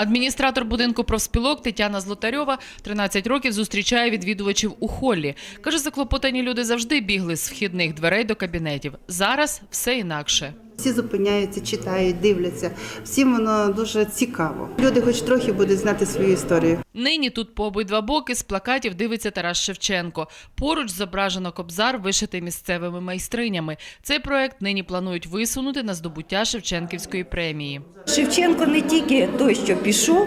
Адміністратор будинку профспілок Тетяна Злотарьова 13 років зустрічає відвідувачів у холлі. Каже, заклопотані люди завжди бігли з вхідних дверей до кабінетів. Зараз все інакше. Всі зупиняються, читають, дивляться. Всім воно дуже цікаво. Люди, хоч трохи, будуть знати свою історію. Нині тут по обидва боки з плакатів дивиться Тарас Шевченко. Поруч зображено кобзар, вишитий місцевими майстринями. Цей проект нині планують висунути на здобуття Шевченківської премії. Шевченко не тільки той, що пішов,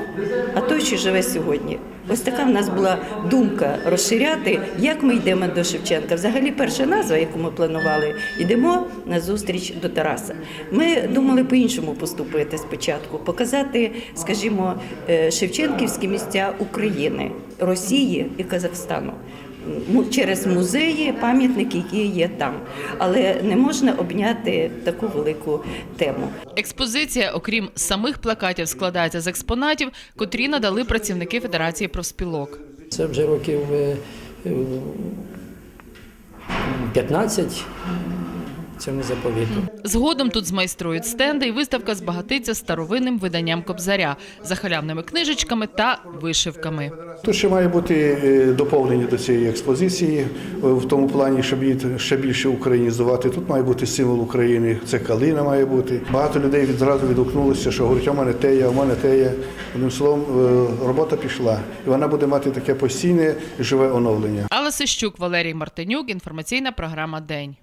а той, що живе сьогодні. Ось така в нас була думка розширяти, як ми йдемо до Шевченка. Взагалі, перша назва, яку ми планували, йдемо на зустріч до Тараса. Ми думали по-іншому поступити спочатку, показати, скажімо, е, Шевченківські місця України, Росії і Казахстану. Му- Через музеї, пам'ятники, які є там, але не можна обняти таку велику тему. Експозиція, окрім самих плакатів, складається з експонатів, котрі надали працівники Федерації профспілок. Це вже років е, е, 15 цьому заповіту. Згодом тут змайструють стенди, і виставка збагатиться старовинним виданням кобзаря, захалявними книжечками та вишивками. Тут ще має бути е, доповнення до цієї експозиції е, в тому плані, щоб її ще більше українізувати. Тут має бути символ України, це калина має бути. Багато людей відразу відгукнулося, що говорять, у мене те є, у мене те є. Одним словом, е, робота пішла, і вона буде мати таке постійне живе оновлення. Алла Сищук, Валерій Мартинюк, інформаційна програма День.